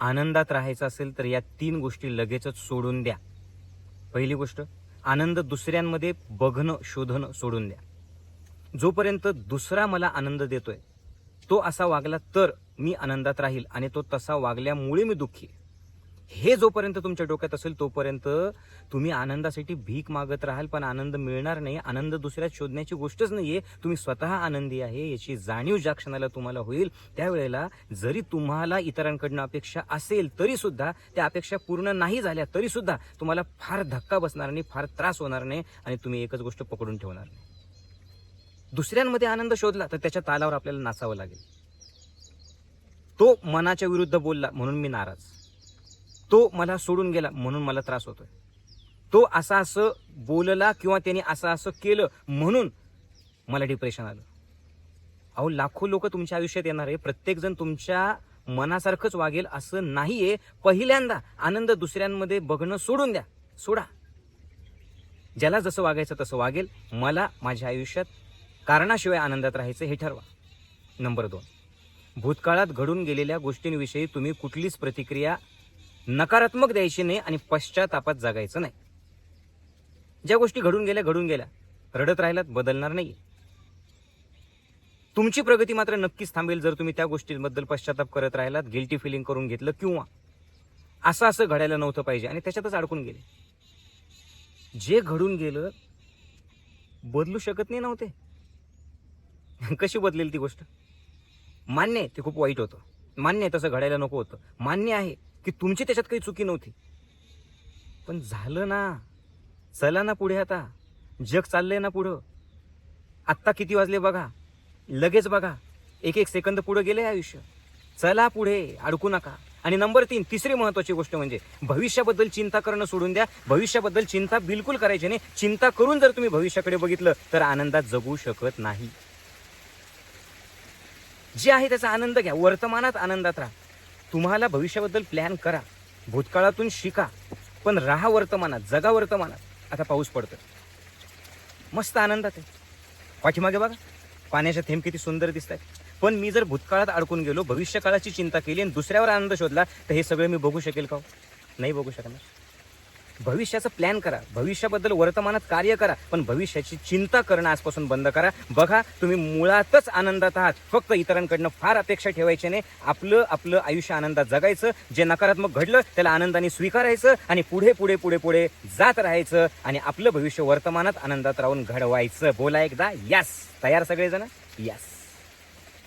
आनंदात राहायचं असेल तर या तीन गोष्टी लगेचच सोडून द्या. पहिली गोष्ट आनंद दुसऱ्यांमध्ये बघणं शोधणं सोडून द्या. जोपर्यंत दुसरा मला आनंद देतोय तो असा वागला तर मी आनंदात राहील आणि तो तसा वागल्यामुळे मी दुःखी हे जोपर्यंत तुमच्या डोक्यात असेल तोपर्यंत तुम्ही आनंदासाठी भीक मागत राहाल पण आनंद मिळणार नाही. आनंद दुसऱ्यात शोधण्याची गोष्टच नाहीये. तुम्ही स्वतः आनंदी आहे याची जाणीव ज्या क्षणाला तुम्हाला होईल त्यावेळेला जरी तुम्हाला इतरांकडनं अपेक्षा असेल तरी सुद्धा त्या अपेक्षा पूर्ण नाही झाल्या तरी सुद्धा तुम्हाला फार धक्का बसणार नाही फार त्रास होणार नाही आणि तुम्ही एकच गोष्ट पकडून ठेवणार नाही. दुसऱ्यांमध्ये आनंद शोधला तर त्याच्या तालावर आपल्याला नाचावं लागेल. तो मनाच्या विरुद्ध बोलला म्हणून मी नाराज. तो मला सोडून गेला म्हणून मला त्रास होतोय. तो असा असं बोलला किंवा त्याने असं असं केलं म्हणून मला डिप्रेशन आलं. अहो लाखो लोक तुमच्या आयुष्यात येणार आहे. प्रत्येक जण तुमच्या मनासारखंच वागेल असं नाहीये. पहिल्यांदा आनंद दुसऱ्यांमध्ये बघणं सोडून द्या. सोडा. ज्याला जसं वागायचं तसं वागेल. मला माझ्या आयुष्यात कारणाशिवाय आनंदात राहायचं हे ठरवा. नंबर दोन. भूतकाळात घडून गेलेल्या गोष्टींविषयी तुम्ही कुठलीच प्रतिक्रिया नकारात्मक द्यायची नाही आणि पश्चातापात जगायचं नाही. ज्या गोष्टी घडून गेल्या घडून गेल्या. रडत राहिलात बदलणार नाही तुमची प्रगती मात्र नक्कीच थांबेल जर तुम्ही त्या गोष्टींबद्दल पश्चाताप करत राहिलात गिल्टी फिलिंग करून घेतलं किंवा असं असं घडायला नव्हतं पाहिजे आणि त्याच्यातच अडकून गेले. जे घडून गेलं बदलू शकत नाही नव्हते. कशी बदलेल ती गोष्ट? मान्य आहे ते खूप वाईट होतं. मान्य आहे तसं घडायला नको होतं. मान्य आहे की तुमची त्याच्यात काही चुकी नव्हती. पण झालं ना. चला ना पुढे आता. जग चाललंय ना पुढं. आत्ता किती वाजले बघा. लगेच बघा. एक एक सेकंद पुढं गेले आयुष्य. चला पुढे. अडकू नका. आणि नंबर तीन तिसरी महत्वाची गोष्ट म्हणजे भविष्याबद्दल चिंता करणं सोडून द्या. भविष्याबद्दल चिंता बिलकुल करायची नाही. चिंता करून जर तुम्ही भविष्याकडे बघितलं तर आनंदात जगू शकत नाही. जे आहे त्याचा आनंद घ्या. वर्तमानात आनंदात राहा. तुम्हाला भविष्याबद्दल प्लॅन करा. भूतकाळातून शिका. पण राहा वर्तमानात. जगा वर्तमानात. आता पाऊस पडतो मस्त आनंदात आहे. पाठीमागे बघा. पाण्याचे थेंब किती सुंदर दिसत आहेत पण मी जर भूतकाळात अडकून गेलो भविष्यकाळाची चिंता केली आणि दुसऱ्यावर आनंद शोधला तर हे सगळं मी बघू शकेल का हो? नाही बघू शकणार. भविष्याचं प्लॅन करा. भविष्याबद्दल वर्तमानात कार्य करा. पण भविष्याची चिंता करणं आजपासून बंद करा. बघा तुम्ही मुळातच आनंदात आहात. फक्त इतरांकडनं फार अपेक्षा ठेवायची नाही. आपलं आपलं आयुष्य आनंदात जगायचं. जे नकारात्मक घडलं त्याला आनंदाने स्वीकारायचं आणि पुढे पुढे पुढे पुढे जात राहायचं आणि आपलं भविष्य वर्तमानात आनंदात राहून घडवायचं. बोला एकदा यस. तयार सगळेजण? यस.